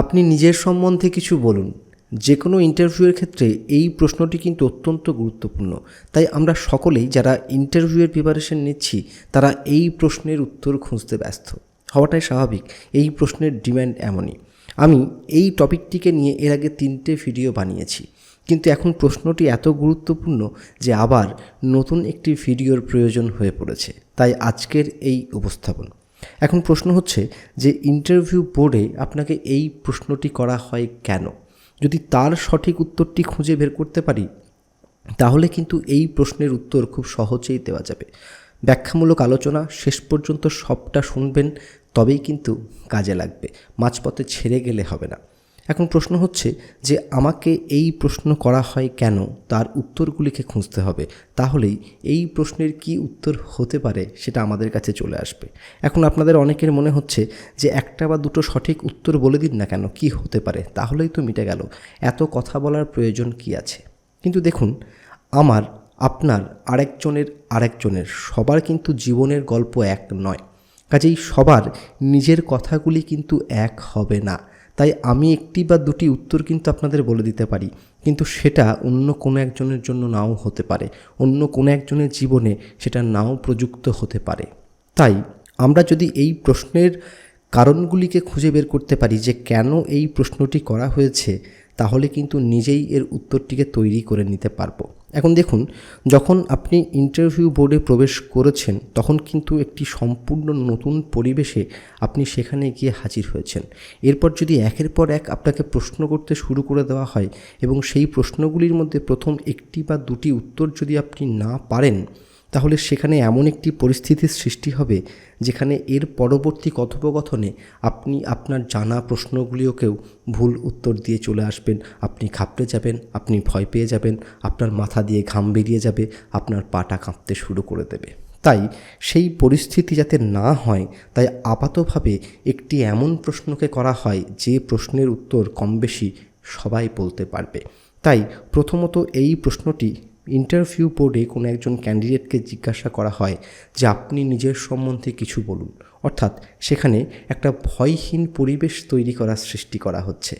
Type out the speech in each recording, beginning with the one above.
আপনি নিজের সম্বন্ধে কিছু বলুন। যে কোনো ইন্টারভিউয়ের ক্ষেত্রে এই প্রশ্নটি কিন্তু অত্যন্ত গুরুত্বপূর্ণ। তাই আমরা সকলেই যারা ইন্টারভিউয়ের প্রিপারেশন নিচ্ছি, তারা এই প্রশ্নের উত্তর খুঁজতে ব্যস্ত। হওয়াটাই স্বাভাবিক। এই প্রশ্নের ডিম্যান্ড এমনই। আমি এই টপিকটিকে নিয়ে এর আগে তিনটে ভিডিও বানিয়েছি। কিন্তু এখন প্রশ্নটি এত গুরুত্বপূর্ণ যে আবার নতুন একটি ভিডিওর প্রয়োজন হয়ে পড়েছে। তাই আজকের এই উপস্থাপন। এখন প্রশ্ন হচ্ছে যে ইন্টারভিউ বোর্ডে আপনাকে এই প্রশ্নটি করা হয় কেন? যদি তার সঠিক উত্তরটি খুঁজে বের করতে পারি, তাহলে কিন্তু এই প্রশ্নের উত্তর খুব সহজেই দেওয়া যাবে। ব্যাখ্যামূলক আলোচনা, শেষ পর্যন্ত সবটা শুনবেন, তবেই কিন্তু কাজে লাগবে। মাঝপথে ছেড়ে গেলে হবে না। এখন প্রশ্ন হচ্ছে যে আমাকে এই প্রশ্ন করা হয় কেন? তার উত্তরগুলিকে খুঁজতে হবে। তাহলেই এই প্রশ্নের কি উত্তর হতে পারে সেটা আমাদের কাছে চলে আসবে। এখন আপনাদের অনেকের মনে হচ্ছে যে একটা বা দুটো সঠিক উত্তর বলে দিন না কেন, কি হতে পারে? তাহলেই তো মিটে গেল। এত কথা বলার প্রয়োজন কি আছে? কিন্তু দেখুন, আমার, আপনার, আরেকজনের আরেকজনের সবার কিন্তু জীবনের গল্প এক নয়। কাজেই সবার নিজের কথাগুলি কিন্তু এক হবে না। তাই আমি একটি বা দুটি উত্তর কিন্তু আপনাদের বলে দিতে পারি। কিন্তু সেটা অন্য কোনো একজনের জন্য নাও হতে পারে। অন্য কোনো একজনের জীবনে সেটা নাও প্রযুক্ত হতে পারে। তাই আমরা যদি এই প্রশ্নের কারণগুলিকে খুঁজে বের করতে পারি যে কেন এই প্রশ্নটি করা হয়েছে তাহলে কিন্তু নিজেই এর উত্তরটিকে তৈরি করে নিতে পারব। এখন দেখুন, যখন আপনি ইন্টারভিউ বোর্ডে প্রবেশ করেছেন, তখন কিন্তু একটি সম্পূর্ণ নতুন পরিবেশে আপনি সেখানে গিয়ে হাজির হয়েছেন। এরপর যদি একের পর এক আপনাকে প্রশ্ন করতে শুরু করে দেওয়া হয় এবং সেই প্রশ্নগুলির মধ্যে প্রথম একটি বা দুটি উত্তর যদি আপনি না পারেন তাহলে সেখানে এমন একটি পরিস্থিতির সৃষ্টি হবে যেখানে এর পরবর্তী কথোপকথনে আপনি আপনার জানা প্রশ্নগুলিওকেও ভুল উত্তর দিয়ে চলে আসবেন। আপনি ঘাবড়ে যাবেন, আপনি ভয় পেয়ে যাবেন, আপনার মাথা দিয়ে ঘাম বেরিয়ে যাবে, আপনার পাটা কাঁপতে শুরু করে দেবে। তাই সেই পরিস্থিতি যাতে না হয়, তাই আপাতভাবে একটি এমন প্রশ্নকে করা হয় যে প্রশ্নের উত্তর কম বেশি সবাই বলতে পারবে। তাই প্রথমত এই প্রশ্নটি ইন্টারভিউ বোর্ডে কোনো একজন ক্যান্ডিডেটকে জিজ্ঞাসা করা হয় যে আপনি নিজের সম্বন্ধে কিছু বলুন। অর্থাৎ সেখানে একটা ভয়হীন পরিবেশ তৈরি করার সৃষ্টি করা হচ্ছে।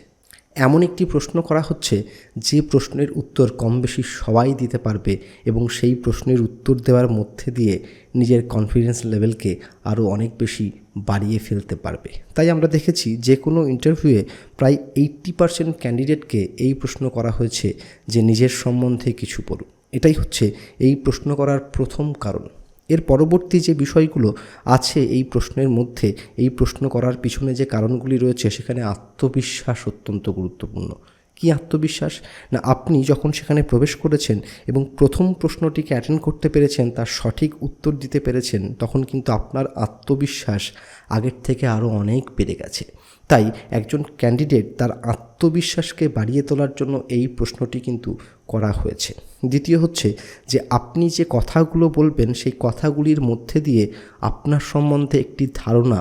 এমন একটি প্রশ্ন করা হচ্ছে যে প্রশ্নের উত্তর কম বেশি সবাই দিতে পারবে এবং সেই প্রশ্নের উত্তর দেওয়ার মধ্যে দিয়ে নিজের কনফিডেন্স লেভেলকে আরও অনেক বেশি বাড়িয়ে ফেলতে পারবে। তাই আমরা দেখেছি যে কোনো ইন্টারভিউয়ে প্রায় এইট্টি পার্সেন্ট ক্যান্ডিডেটকে এই প্রশ্ন করা হয়েছে যে নিজের সম্বন্ধে কিছু বলুন। এটাই হচ্ছে এই প্রশ্ন করার প্রথম কারণ। এর পরবর্তী যে বিষয়গুলো আছে এই প্রশ্নের মধ্যে, এই প্রশ্ন করার পিছনে যে কারণগুলি রয়েছে, সেখানে আত্মবিশ্বাস অত্যন্ত গুরুত্বপূর্ণ। কি আত্মবিশ্বাস? না, আপনি যখন সেখানে প্রবেশ করেছেন এবং প্রথম প্রশ্নটিকে অ্যাটেন্ড করতে পেরেছেন, তার সঠিক উত্তর দিতে পেরেছেন, তখন কিন্তু আপনার আত্মবিশ্বাস আগের থেকে আরও অনেক বেড়ে গেছে। তাই একজন ক্যান্ডিডেট তার আত্মবিশ্বাসকে বাড়িয়ে তোলার জন্য এই প্রশ্নটি কিন্তু করা হয়েছে। দ্বিতীয় হচ্ছে যে আপনি যে কথাগুলো বলবেন, সেই কথাগুলির মধ্যে দিয়ে আপনার সম্বন্ধে একটি ধারণা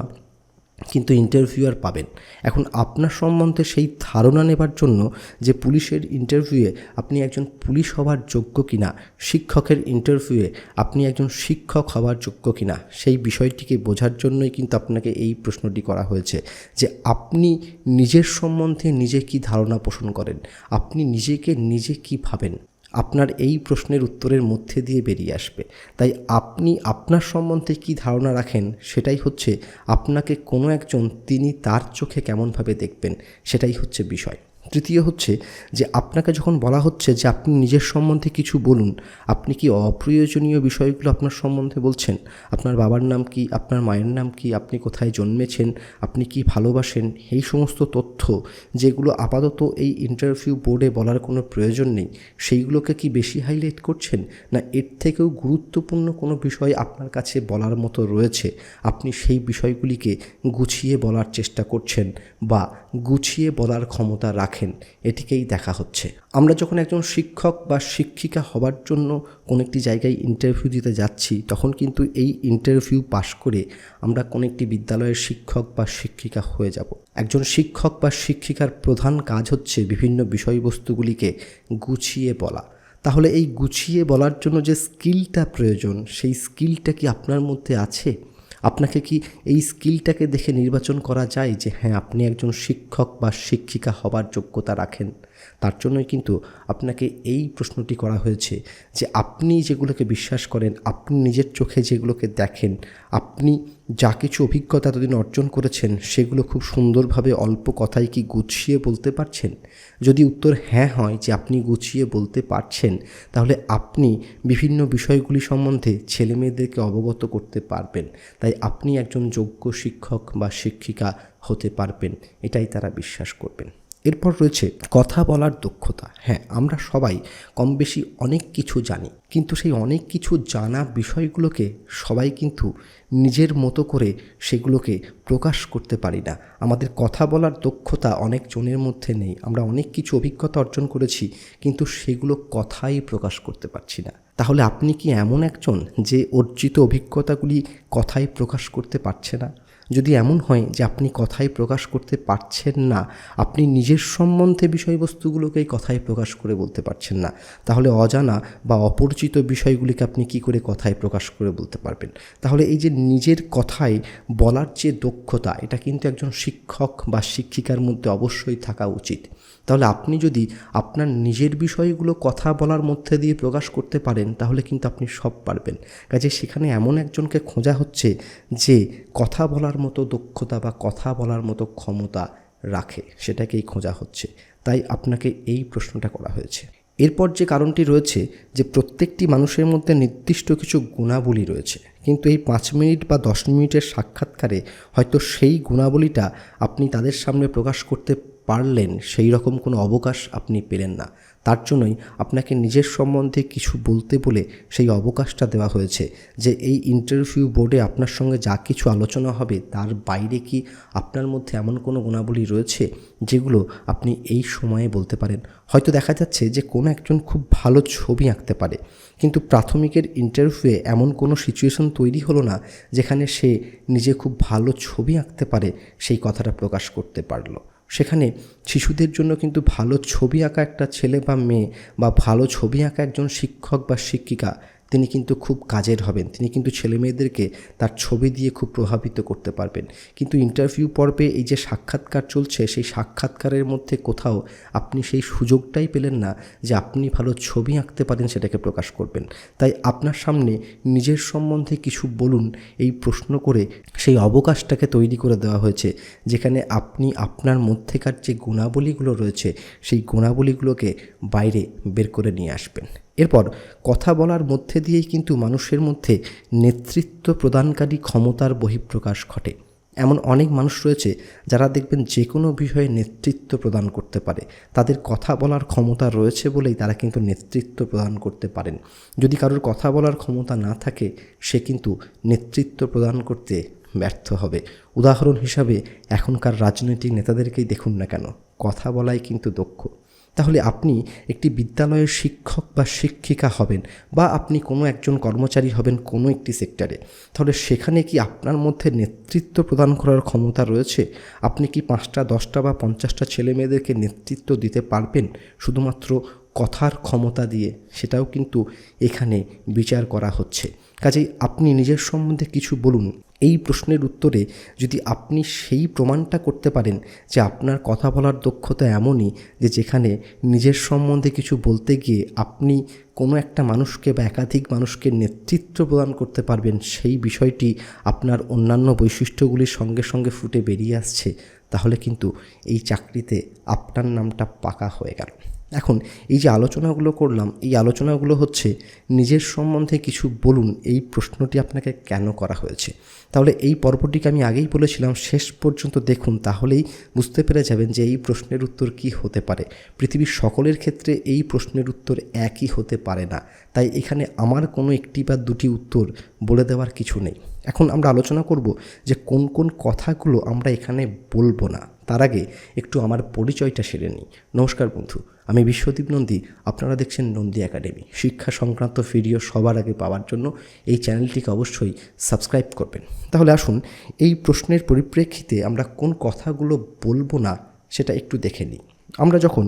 কিন্তু ইন্টারভিউয়ার পাবেন। এখন আপনার সম্বন্ধে সেই ধারণা নেবার জন্য যে পুলিশের ইন্টারভিউয়ে আপনি একজন পুলিশ হওয়ার যোগ্য কিনা, শিক্ষকের ইন্টারভিউয়ে আপনি একজন শিক্ষক হওয়ার যোগ্য কিনা, সেই বিষয়টিকে বোঝার জন্যই কিন্তু আপনাকে এই প্রশ্নটি করা হয়েছে যে আপনি নিজের সম্বন্ধে নিজে কি ধারণা পোষণ করেন, আপনি নিজেকে নিজে কি ভাবেন? আপনার এই প্রশ্নের উত্তরের মধ্যে দিয়ে বেরিয়ে আসবে। তাই আপনি আপনার সম্বন্ধে কি ধারণা রাখেন সেটাই হচ্ছে আপনাকে কোনো একজন তিনি তার চোখে কেমনভাবে দেখবেন, সেটাই হচ্ছে বিষয়। তৃতীয় হচ্ছে যে আপনাকে যখন বলা হচ্ছে যে আপনি নিজের সম্বন্ধে কিছু বলুন, আপনি কি অপ্রয়োজনীয় বিষয়গুলো আপনার সম্বন্ধে বলছেন? আপনার বাবার নাম কি? আপনার মায়ের নাম কি? আপনি কোথায় জন্মেছেন? আপনি কি ভালোবাসেন? এই সমস্ত তথ্য যেগুলো আপাতত এই ইন্টারভিউ বোর্ডে বলার কোনো প্রয়োজন নেই, সেইগুলোকে কি বেশি হাইলাইট করছেন? না এর থেকেও গুরুত্বপূর্ণ কোনো বিষয় আপনার কাছে বলার মতো রয়েছে? আপনি সেই বিষয়গুলিকে গুছিয়ে বলার চেষ্টা করছেন বা গুছিয়ে বলার ক্ষমতা রাখেন? রাখেন, এটিকেই দেখা হচ্ছে। আমরা যখন একজন শিক্ষক বা শিক্ষিকা হবার জন্য কোনো একটি জায়গায় ইন্টারভিউ দিতে যাচ্ছি, তখন কিন্তু এই ইন্টারভিউ পাশ করে আমরা কোনো একটি বিদ্যালয়ের শিক্ষক বা শিক্ষিকা হয়ে যাব। একজন শিক্ষক বা শিক্ষিকার প্রধান কাজ হচ্ছে বিভিন্ন বিষয়বস্তুগুলিকে গুছিয়ে বলা। তাহলে এই গুছিয়ে বলার জন্য যে স্কিলটা প্রয়োজন, সেই স্কিলটা কি আপনার মধ্যে আছে? আপনাকে কি এই স্কিলটাকে দেখে নির্বাচন করা যায় যে হ্যাঁ আপনি একজন শিক্ষক বা শিক্ষিকা হবার যোগ্যতা রাখেন? তার জন্যই কিন্তু আপনাকে এই প্রশ্নটি করা হয়েছে যে আপনি যেগুলোকে বিশ্বাস করেন, আপনি নিজের চোখে যেগুলোকে দেখেন, আপনি যা কিছু অভিজ্ঞতা এতদিন অর্জন করেছেন, সেগুলো খুব সুন্দরভাবে অল্প কথায় কি গুছিয়ে বলতে পারছেন? যদি উত্তর হ্যাঁ হয় যে আপনি গুছিয়ে বলতে পারছেন, তাহলে আপনি বিভিন্ন বিষয়গুলি সম্বন্ধে ছেলে মেয়েদেরকে অবগত করতে পারবেন। তাই আপনি একজন যোগ্য শিক্ষক বা শিক্ষিকা হতে পারবেন, এটাই তারা বিশ্বাস করবেন। এরপর রয়েছে কথা বলার দক্ষতা। হ্যাঁ আমরা সবাই কম বেশি অনেক কিছু জানি, কিন্তু সেই অনেক কিছু জানা বিষয়গুলোকে সবাই কিন্তু নিজের মতো করে সেগুলোকে প্রকাশ করতে পারি না। আমাদের কথা বলার দক্ষতা অনেক জনের মধ্যে নেই। আমরা অনেক কিছু অভিজ্ঞতা অর্জন করেছি, কিন্তু সেগুলো কথাই প্রকাশ করতে পারছি না। তাহলে আপনি কি এমন একজন যে অর্জিত অভিজ্ঞতাগুলি কথাই প্রকাশ করতে পারছে না? যদি এমন হয় যে আপনি কথাই প্রকাশ করতে পারছেন না, আপনি নিজের সম্বন্ধে বিষয়বস্তুগুলোকেই কথায় প্রকাশ করে বলতে পারছেন না, তাহলে অজানা বা অপরিচিত বিষয়গুলিকে আপনি কি করে কথায় প্রকাশ করে বলতে পারবেন? তাহলে এই যে নিজের কথায় বলার যে দক্ষতা, এটা কিন্তু একজন শিক্ষক বা শিক্ষিকার মধ্যে অবশ্যই থাকা উচিত। তাহলে আপনি যদি আপনার নিজের বিষয়গুলো কথা বলার মধ্যে দিয়ে প্রকাশ করতে পারেন, তাহলে কিন্তু আপনি সব পারবেন। কাজে সেখানে এমন একজনকে খোঁজা হচ্ছে যে কথা বলার মতো দক্ষতা বা কথা বলার মতো ক্ষমতা রাখে, সেটাকেই খোঁজা হচ্ছে। তাই আপনাকে এই প্রশ্নটা করা হয়েছে। এরপর যে কারণটি রয়েছে যে প্রত্যেকটি মানুষের মধ্যে নির্দিষ্ট কিছু গুণাবলী রয়েছে, কিন্তু এই পাঁচ মিনিট বা দশ মিনিটের সাক্ষাৎকারে হয়তো সেই গুণাবলীটা আপনি তাদের সামনে প্রকাশ করতে পারলেন সেই রকম কোনো অবকাশ আপনি পেলেন না। তার জন্যই আপনাকে নিজের সম্বন্ধে কিছু বলতে বলে সেই অবকাশটা দেওয়া হয়েছে যে এই ইন্টারভিউ বোর্ডে আপনার সঙ্গে যা কিছু আলোচনা হবে তার বাইরে কি আপনার মধ্যে এমন কোনো গুণাবলী রয়েছে যেগুলো আপনি এই সময়ে বলতে পারেন? হয়তো দেখা যাচ্ছে যে কোনো একজন খুব ভালো ছবি আঁকতে পারে, কিন্তু প্রাথমিকের ইন্টারভিউয়ে এমন কোনো সিচুয়েশন তৈরি হলো না যেখানে সে নিজে খুব ভালো ছবি আঁকতে পারে সেই কথাটা প্রকাশ করতে পারল। সেখানে শিশুদের জন্য কিন্তু ভালো ছবি আঁকা একটা ছেলে বা মেয়ে বা ভালো ছবি আঁকা একজন শিক্ষক বা শিক্ষিকা তিনি কিন্তু খুব কাজের হবেন। তিনি কিন্তু ছেলে মেয়েদেরকে তার ছবি দিয়ে খুব প্রভাবিত করতে পারবেন। কিন্তু ইন্টারভিউ পর্বে এই যে সাক্ষাৎকার চলছে, সেই সাক্ষাৎকারের মধ্যে কোথাও আপনি সেই সুযোগটাই পেলেন না যে আপনি ভালো ছবি আঁকতে পারেন সেটাকে প্রকাশ করবেন। তাই আপনার সামনে নিজের সম্বন্ধে কিছু বলুন, এই প্রশ্ন করে সেই অবকাশটাকে তৈরি করে দেওয়া হয়েছে, যেখানে আপনি আপনার মধ্যেকার যে গুণাবলীগুলো রয়েছে, সেই গুণাবলীগুলোকে বাইরে বের করে নিয়ে আসবেন। এরপর কথা বলার মধ্যে দিয়েই কিন্তু মানুষের মধ্যে নেতৃত্ব প্রদানকারী ক্ষমতার বহিঃপ্রকাশ ঘটে। এমন অনেক মানুষ রয়েছে যারা দেখবেন যে কোনো বিষয়ে নেতৃত্ব প্রদান করতে পারে। তাদের কথা বলার ক্ষমতা রয়েছে বলেই তারা কিন্তু নেতৃত্ব প্রদান করতে পারেন। যদি কারোর কথা বলার ক্ষমতা না থাকে, সে কিন্তু নেতৃত্ব প্রদান করতে ব্যর্থ হবে। উদাহরণ হিসাবে, এখনকার রাজনৈতিক নেতাদেরকেই দেখুন না কেন। কথা বলাই কিন্তু দক্ষ। তাহলে আপনি একটি বিদ্যালয়ের শিক্ষক বা শিক্ষিকা হবেন বা আপনি কোনো একজন কর্মচারী হবেন কোনো একটি সেক্টরে। তাহলে সেখানে কি আপনার মধ্যে নেতৃত্ব প্রদান করার ক্ষমতা রয়েছে? আপনি কি পাঁচটা, দশটা বা পঞ্চাশটা ছেলে মেয়েদেরকে নেতৃত্ব দিতে পারবেন? শুধুমাত্র কথার ক্ষমতা দিয়ে সেটাও কিন্তু এখানে বিচার করা হচ্ছে। কাজেই আপনি নিজের সম্বন্ধে কিছু বলুন। এই প্রশ্নের উত্তরে যদি আপনি সেই প্রমাণটা করতে পারেন যে আপনার কথা বলার দক্ষতা এমনই যে যেখানে নিজের সম্বন্ধে কিছু বলতে গিয়ে আপনি কোনো একটা মানুষকে বা একাধিক মানুষকে নেতৃত্ব প্রদান করতে পারবেন, সেই বিষয়টি আপনার অন্যান্য বৈশিষ্ট্যগুলির সঙ্গে সঙ্গে ফুটে বেরিয়ে আসছে, তাহলে কিন্তু এই চাকরিতে আপনার নামটা পাকা হয়ে গেল। এখন এই যে আলোচনাগুলো করলাম, এই আলোচনাগুলো হচ্ছে নিজের সম্বন্ধে কিছু বলুন, এই প্রশ্নটি আপনাকে কেন করা হয়েছে? তাহলে এই পর্বটিকে আমি আগেই বলেছিলাম, শেষ পর্যন্ত দেখুন, তাহলেই বুঝতে পেরে যাবেন যে এই প্রশ্নের উত্তর কি হতে পারে। পৃথিবীর সকলের ক্ষেত্রে এই প্রশ্নের উত্তর একই হতে পারে না। তাই এখানে আমার কোনো একটি বা দুটি উত্তর বলে দেওয়ার কিছু নেই। এখন আমরা আলোচনা করব যে কোন কোন কথাগুলো আমরা এখানে বলব না। তার আগে একটু আমার পরিচয়টা সেরে নিই। নমস্কার বন্ধু, আমি বিশ্বদীপ নন্দী। আপনারা দেখছেন নন্দী একাডেমি। শিক্ষা সংক্রান্ত ভিডিও সবার আগে পাওয়ার জন্য এই চ্যানেলটিকে অবশ্যই সাবস্ক্রাইব করবেন। তাহলে আসুন এই প্রশ্নের পরিপ্রেক্ষিতে আমরা কোন কথাগুলো বলব না সেটা একটু দেখে নিই। আমরা যখন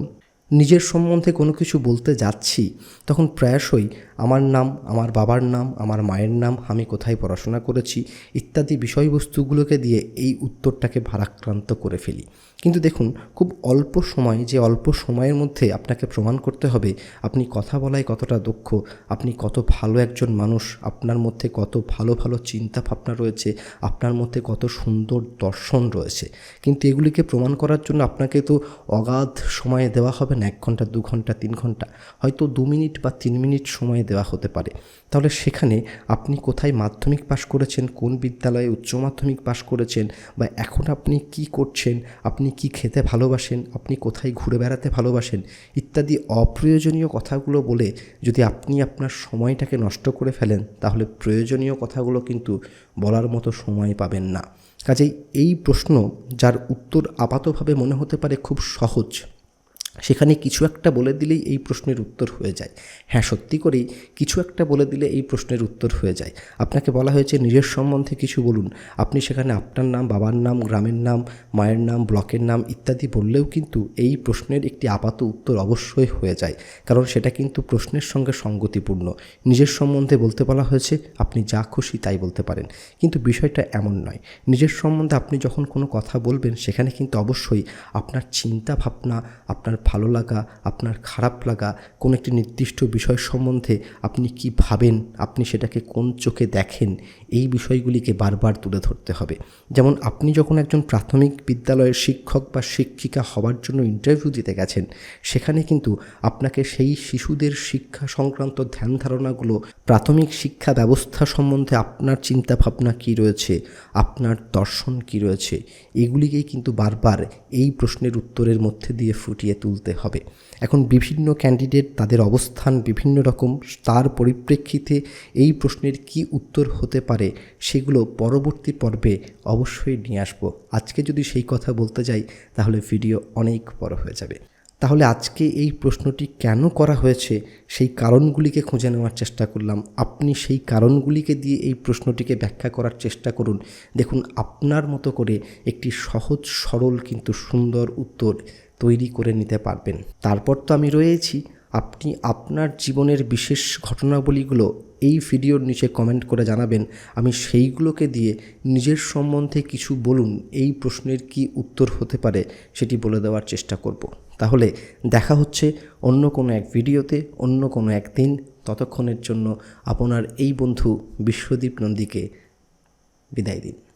নিজের সম্বন্ধে কোনো কিছু বলতে যাচ্ছি, তখন প্রায়শই আমার নাম, আমার বাবার নাম, আমার মায়ের নাম, আমি কোথায় পড়াশোনা করেছি ইত্যাদি বিষয়বস্তুগুলোকে দিয়ে এই উত্তরটাকে ভারাক্রান্ত করে ফেলি। কিন্তু দেখুন, খুব অল্প সময়, যে অল্প সময়ের মধ্যে আপনাকে প্রমাণ করতে হবে, আপনি কথা বলায় কতটা দক্ষ, আপনি কত ভালো একজন মানুষ, আপনার মধ্যে কত ভালো ভালো চিন্তা ভাবনা রয়েছে, আপনার মধ্যে কত সুন্দর দর্শন রয়েছে। কিন্তু এগুলিকে প্রমাণ করার জন্য আপনাকে তো অগাধ সময় দেওয়া হবে না। এক ঘণ্টা, দু ঘণ্টা, তিন ঘণ্টা, হয়তো দু মিনিট বা তিন মিনিট সময় দেওয়া হতে পারে। তাহলে সেখানে আপনি কোথায় মাধ্যমিক পাশ করেছেন, কোন বিদ্যালয়ে উচ্চ মাধ্যমিক পাশ করেছেন বা এখন আপনি কি করছেন, আপনি কি খেতে ভালোবাসেন, আপনি কোথায় ঘুরে বেড়াতে ভালোবাসেন ইত্যাদি অপ্রয়োজনীয় কথাগুলো বলে যদি আপনি আপনার সময়টাকে নষ্ট করে ফেলেন, তাহলে প্রয়োজনীয় কথাগুলো কিন্তু বলার মতো সময় পাবেন না। কাজেই এই প্রশ্ন যার উত্তর আপাতভাবে মনে হতে পারে খুব সহজ। সেখানে কিছু একটা বলে দিলেই এই প্রশ্নের উত্তর হয়ে যায়। হ্যাঁ সত্যি করেই কিছু একটা বলে দিলে এই প্রশ্নের উত্তর হয়ে যায়। আপনাকে বলা হয়েছে নিজের সম্বন্ধে কিছু বলুন। আপনি সেখানে আপনার নাম, বাবার নাম, গ্রামের নাম, মায়ের নাম, ব্লকের নাম ইত্যাদি বললেও কিন্তু এই প্রশ্নের একটি আপাত উত্তর অবশ্যই হয়ে যায়। কারণ সেটা কিন্তু প্রশ্নের সঙ্গে সঙ্গতিপূর্ণ। নিজের সম্বন্ধে বলতে বলা হয়েছে, আপনি যা খুশি তাই বলতে পারেন। কিন্তু বিষয়টা এমন নয়। নিজের সম্বন্ধে আপনি যখন কোনো কথা বলবেন, সেখানে কিন্তু অবশ্যই আপনার চিন্তা ভাবনা, আপনার ভালো লাগা, আপনার খারাপ লাগা, কোনো একটি নির্দিষ্ট বিষয় সম্বন্ধে আপনি কি ভাবেন, আপনি সেটাকে কোন চোখে দেখেন, এই বিষয়গুলিকে বারবার তুলে ধরতে হবে। যেমন আপনি যখন একজন প্রাথমিক বিদ্যালয়ের শিক্ষক বা শিক্ষিকা হওয়ার জন্য ইন্টারভিউ দিতে গেছেন, সেখানে কিন্তু আপনাকে সেই শিশুদের শিক্ষা সংক্রান্ত ধ্যান ধারণাগুলো, প্রাথমিক শিক্ষা ব্যবস্থা সম্বন্ধে আপনার চিন্তা ভাবনা কী রয়েছে, আপনার দর্শন কী রয়েছে, এগুলিকেই কিন্তু বারবার এই প্রশ্নের উত্তরের মধ্যে দিয়ে ফুটিয়ে তুলতে হবে। এখন বিভিন্ন ক্যান্ডিডেট তাদের অবস্থান বিভিন্ন রকম, তার পরিপ্রেক্ষিতে এই প্রশ্নের কি উত্তর হতে পারে সেগুলো পরবর্তী পর্বে অবশ্যই নিয়ে আসব। আজকে যদি সেই কথা বলতে যাই, তাহলে ভিডিও অনেক বড় হয়ে যাবে। তাহলে আজকে এই প্রশ্নটি কেন করা হয়েছে, সেই কারণগুলিকে খুঁজে নেওয়ার চেষ্টা করলাম। আপনি সেই কারণগুলিকে দিয়ে এই প্রশ্নটিকে ব্যাখ্যা করার চেষ্টা করুন। দেখুন, আপনার মতো করে একটি সহজ, সরল, কিন্তু সুন্দর উত্তর তৈরি করে নিতে পারবেন। তারপর তো আমি রয়েছি। আপনি আপনার জীবনের বিশেষ ঘটনাবলীগুলো এই ভিডিওর নিচে কমেন্ট করে জানাবেন। আমি সেইগুলোকে দিয়ে নিজের সম্বন্ধে কিছু বলুন। এই প্রশ্নের কি উত্তর হতে পারে সেটি বলে দেওয়ার চেষ্টা করব। তাহলে দেখা হচ্ছে অন্য কোনো এক ভিডিওতে, অন্য কোনো এক দিন। ততক্ষণের জন্য আপনার এই বন্ধু বিশ্বদীপ নন্দীকে বিদায় দিন।